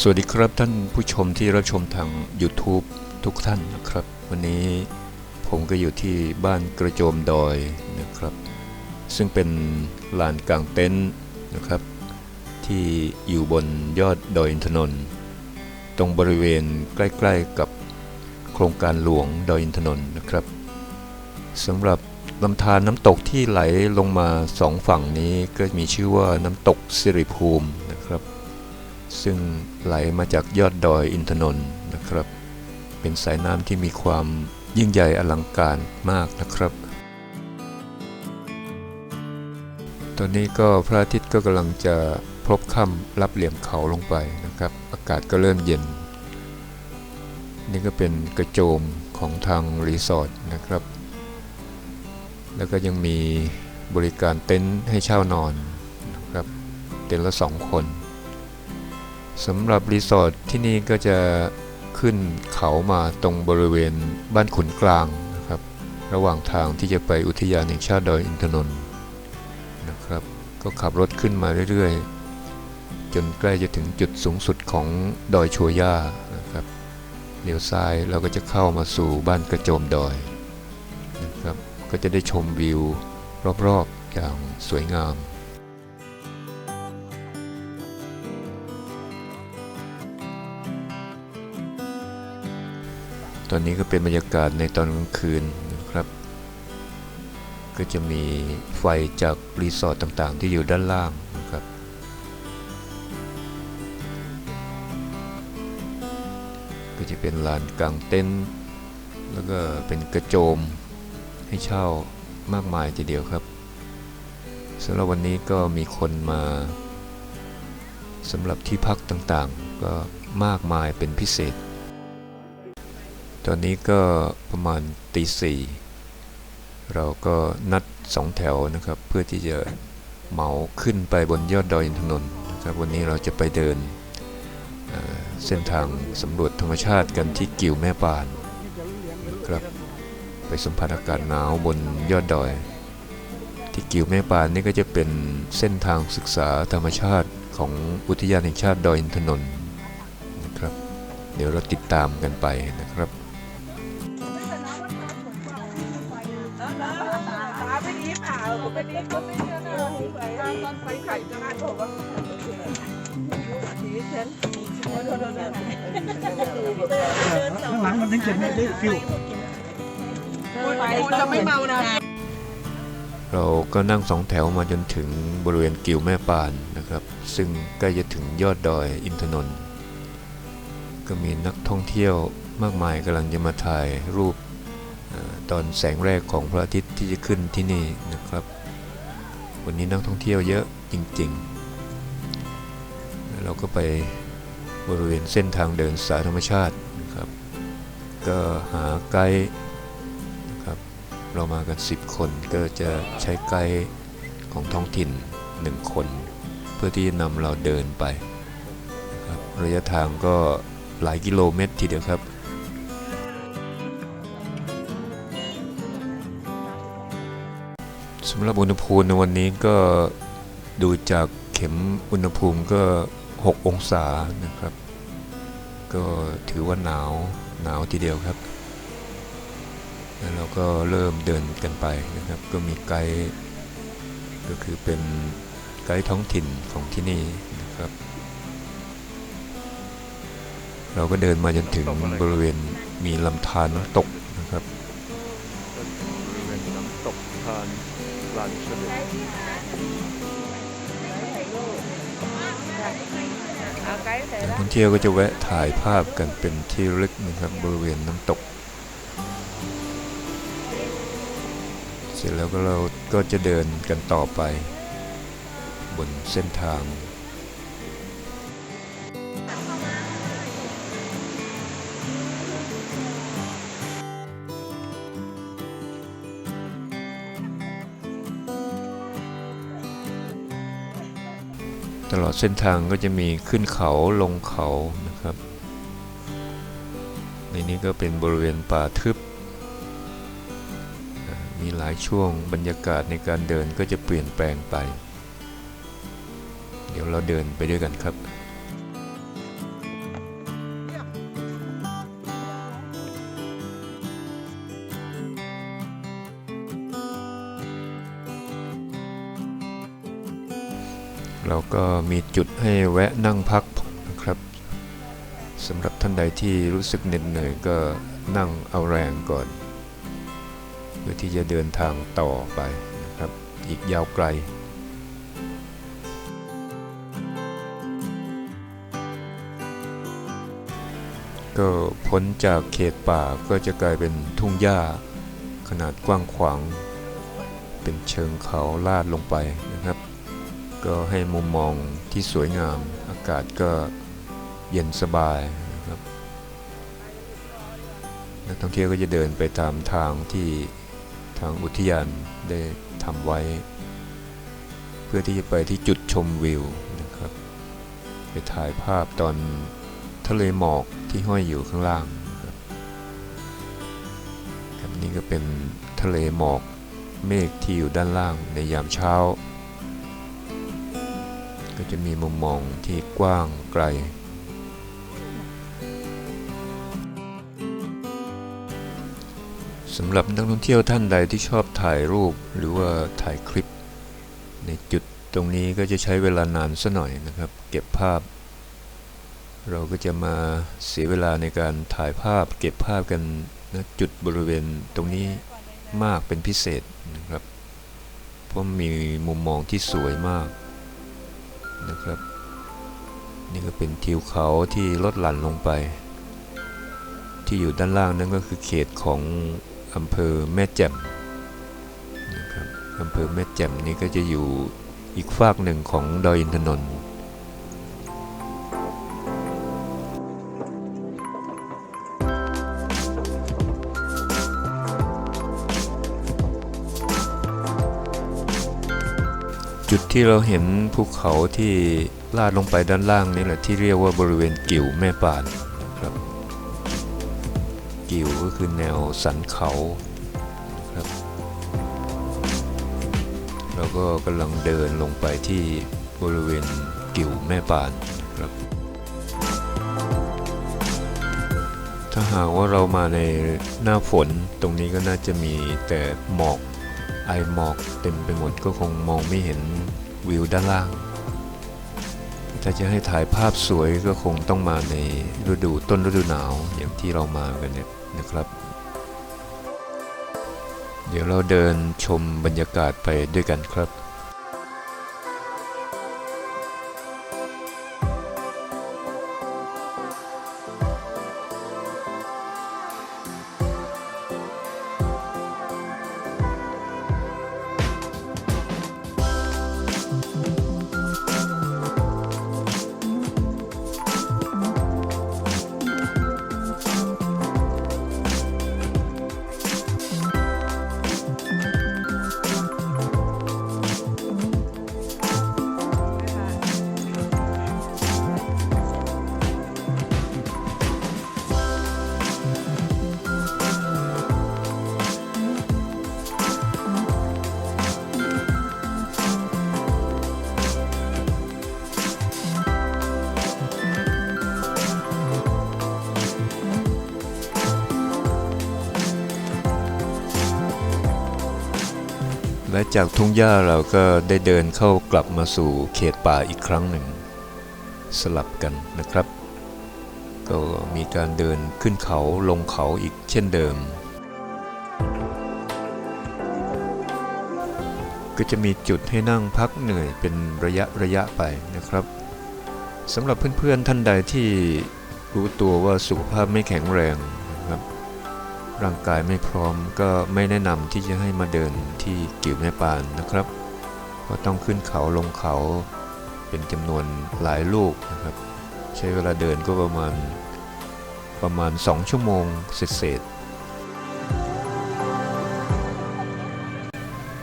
สวัสดีครับท่านผู้ชมที่รับชมทาง YouTube ทุกท่านนะครับ วันนี้ผมก็อยู่ที่บ้านกระโจมดอยนะครับ ซึ่งเป็นลานกลางเต็นท์นะครับ ที่อยู่บนยอดดอยอินทนนท์ตรงบริเวณใกล้ๆกับโครงการหลวงดอยอินทนนท์นะครับสำหรับลำธารน้ำตกที่ไหลลงมาสองฝั่งนี้ก็มีชื่อว่าน้ำตกสิริภูมิ ซึ่งไหลมาจากยอดดอยอินทนนท์นะครับ เป็นสายน้ำที่มีความยิ่งใหญ่อลังการมากนะครับ ตอนนี้ก็พระอาทิตย์ก็กำลังจะพลบค่ำรับเหลี่ยมเขาลงไปนะครับ อากาศก็เริ่มเย็น นี่ก็เป็นกระโจมของทางรีสอร์ทนะครับ แล้วก็ยังมีบริการเต็นท์ให้เช่านอนนะครับ เต็นท์ละสองคน สำหรับรีสอร์ทที่นี่ก็จะขึ้นเขามาตรงบริเวณบ้านขุนกลางนะครับ ระหว่างทางที่จะไปอุทยานแห่งชาติดอยอินทนนท์นะครับ ก็ขับรถขึ้นมาเรื่อยๆ จนใกล้จะถึงจุดสูงสุดของดอยชัวย่านะครับเลี้ยวซ้ายเราก็จะเข้ามาสู่บ้านกระโจมดอยนะครับ ก็จะได้ชมวิวรอบๆอย่างสวยงาม ตอนนี้ก็เป็นบรรยากาศในตอนกลางคืนนะครับ ก็จะมีไฟจากรีสอร์ทต่างๆ ที่อยู่ด้านล่างนะครับ ก็จะเป็นลานกลางเต็นท์แล้วก็เป็นกระโจมให้เช่ามากมายทีเดียวครับสำหรับวันนี้ก็มีคนมาสำหรับที่พักต่างๆ ก็มากมายเป็นพิเศษ ตอนนี้ก็ประมาณตีสี่เราก็นัดสองแถวนะครับ เพื่อที่จะเหมาขึ้นไปบนยอดดอยอินทนนท์นะครับ วันนี้เราจะไปเดินเเส้นทางสำรวจธรรมชาติกันที่กิ่วแม่ปานนะครับไปสัมผัสอากาศหนาวบนยอดดอย ที่กิ่วแม่ปานนี่ก็จะเป็นเส้นทางศึกษาธรรมชาติของอุทยานแห่งชาติดอยอินทนนท์นะครับ เดี๋ยวเราติดตามกันไปนะครับ ล่าเป็นนี้ก็ไม่เชื่อนะตอนไฟไข่จะมาบอกว่าสีฉันข้างหลังมันถึงจะไม่ได้ฟิวไฟจะไม่เมานะเราก็นั่งสองแถวมาจนถึงบริเวณกิวแม่ปานนะครับ ซึ่งใกล้จะถึงยอดดอยอินทนนท์ก็มีนักท่องเที่ยวมากมายกำลังจะมาถ่ายรูปตอนแสงแรกของพระอาทิตย์ที่จะขึ้นที่นี่นะครับ วันนี้นักท่องเที่ยวเยอะจริงๆ เราก็ไปบริเวณเส้นทางเดินสายธรรมชาตินะครับ ก็หาไกด์นะครับ เรามากัน 10 คนก็จะใช้ไกด์ของท้องถิ่น 1 คน เพื่อที่จะนำเราเดินไปนะครับระยะทางก็หลายกิโลเมตรทีเดียวครับ สำหรับอุณหภูมิในวันนี้ก็ดูจากเข็มอุณหภูมิก็ 6 องศานะครับ ก็ถือว่าหนาวหนาวทีเดียวครับ แล้วเราก็เริ่มเดินกันไปนะครับ ก็มีไกด์ก็คือเป็นไกด์ท้องถิ่นของที่นี่นะครับ เราก็เดินมาจนถึงบริเวณมีลำธารน้ำตกนะครับบานเฉลิมเอาไกด์เสร็จนักท่องเที่ยวก็จะแวะถ่ายภาพกันเป็นที่ลึกนะครับบริเวณน้ำตก เสร็จแล้วก็เราก็จะเดินกันต่อไป บนเส้นทาง ตลอดเส้นทางก็จะมีขึ้นเขาลงเขานะครับ ในนี้ก็เป็นบริเวณป่าทึบ มีหลายช่วงบรรยากาศในการเดินก็จะเปลี่ยนแปลงไป เดี๋ยวเราเดินไปด้วยกันครับ เราก็มีจุดให้แวะนั่งพักนะครับสำหรับท่านใดที่รู้สึกเหน็ดเหนื่อยก็นั่งเอาแรงก่อนเพื่อที่จะเดินทางต่อไปนะครับ อีกยาวไกลก็พ้นจากเขตป่าก็จะกลายเป็นทุ่งหญ้าขนาดกว้างขวาง เป็นเชิงเขาลาดลงไปนะครับ ก็ให้มุมมองที่สวยงาม อากาศก็เย็นสบายนะครับนักท่องเที่ยวก็จะเดินไปตามทางที่ทางอุทยานได้ทำไว้ เพื่อที่จะไปที่จุดชมวิวนะครับ ไปถ่ายภาพตอนทะเลหมอกที่ห้อยอยู่ข้างล่างนะครับครับนี่ก็เป็นทะเลหมอกเมฆที่อยู่ด้านล่างในยามเช้า ก็จะมีมุมมองที่กว้างไกล สำหรับนักท่องเที่ยวท่านใดที่ชอบถ่ายรูปหรือว่าถ่ายคลิป ในจุดตรงนี้ก็จะใช้เวลานานสัหน่อยนะครับ เก็บภาพ เราก็จะมาเสียเวลาในการถ่ายภาพ เก็บภาพกันนะจุดบริเวณตรงนี้มากเป็นพิเศษนะครับ เพราะมีมุมมองที่สวยมาก นะครับ นี่ก็เป็นทิวเขาที่ลดหลั่นลงไป ที่อยู่ด้านล่างนั่นก็คือเขตของอำเภอแม่แจ่มนะครับอำเภอแม่แจ่มนี่ก็จะอยู่อีกฝากหนึ่งของดอยอินทนนท์ ที่เราเห็นภูเขาที่ลาดลงไปด้านล่างนี่แหละที่เรียกว่าบริเวณกิ่วแม่ป่านครับกิ่วก็คือแนวสันเขาครับเราก็กำลังเดินลงไปที่บริเวณกิ่วแม่ป่านครับ ถ้าหากว่าเรามาในหน้าฝนตรงนี้ก็น่าจะมีแต่หมอก ไอหมอกเต็มไปหมดก็คงมองไม่เห็นวิวด้านล่าง ถ้าจะให้ถ่ายภาพสวยก็คงต้องมาในฤดูต้นฤดูหนาวอย่างที่เรามากันเนี่ยนะครับ เดี๋ยวเราเดินชมบรรยากาศไปด้วยกันครับ จากทุ่งหญ้าเราก็ได้เดินเข้ากลับมาสู่เขตป่าอีกครั้งหนึ่ง สลับกันนะครับ ก็มีการเดินขึ้นเขาลงเขาอีกเช่นเดิม ก็จะมีจุดให้นั่งพักเหนื่อยเป็นระยะระยะไปนะครับสำหรับเพื่อนๆท่านใดที่รู้ตัวว่าสุขภาพไม่แข็งแรง ร่างกายไม่พร้อมก็ไม่แนะนำที่จะให้มาเดินที่กิ่วแม่ปานนะครับเพราะต้องขึ้นเขาลงเขาเป็นจำนวนหลายลูกนะครับ ใช้เวลาเดินก็ประมาณประมาณ 2 ชั่วโมงเศษๆ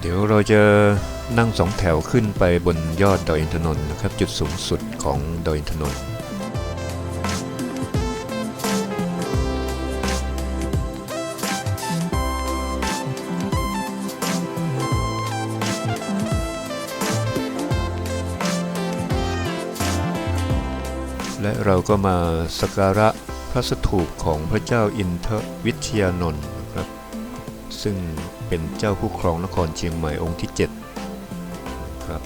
เดี๋ยวเราจะนั่งสองแถวขึ้นไปบนยอดดอยอินทนนท์นะครับ จุดสูงสุดของดอยอินทนนท์ เราก็มาสักการะพระสถูปของพระเจ้าอินทวิทยานนท์นะครับ ซึ่งเป็นเจ้าผู้ครองนครเชียงใหม่องค์ที่ 7 ครับ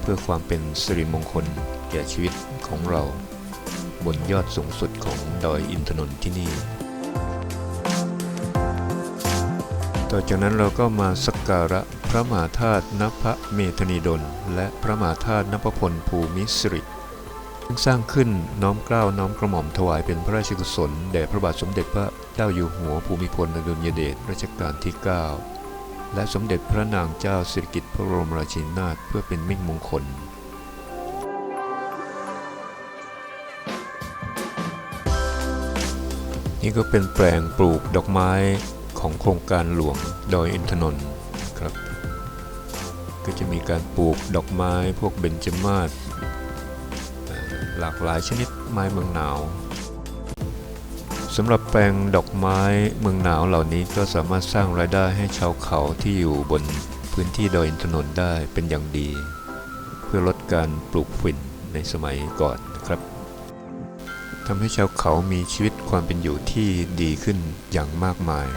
เพื่อความเป็นสิริมงคลแก่ชีวิตของเราบนยอดสูงสุดของดอยอินทนนท์ที่นี่ ต่อจากนั้นเราก็มาสักการะพระมหาธาตุนพเมธนีดล และพระมหาธาตุนพพลภูมิสิริ สร้างขึ้นน้อมเกล้าน้อมกระหม่อมถวายเป็นพระราชกุศลแด่พระบาทสมเด็จพระเจ้าอยู่หัวภูมิพลอดุลยเดชรัชกาลที่ 9 และสมเด็จพระนางเจ้าสิริกิติ์พระบรมราชินีนาถเพื่อเป็นมิ่งมงคลนี่ก็เป็นแปลงปลูกดอกไม้ของโครงการหลวงดอยอินทนนท์ครับ ก็จะมีการปลูกดอกไม้พวกเบญจมาศ หลากหลายชนิดไม้เมืองหนาวสำหรับแปลงดอกไม้เมืองหนาวเหล่านี้ก็สามารถสร้างรายได้ให้ชาวเขาที่อยู่บนพื้นที่ดอยอินทนนท์ได้เป็นอย่างดี เพื่อลดการปลูกฝิ่นในสมัยก่อนนะครับทำให้ชาวเขามีชีวิตความเป็นอยู่ที่ดีขึ้นอย่างมากมาย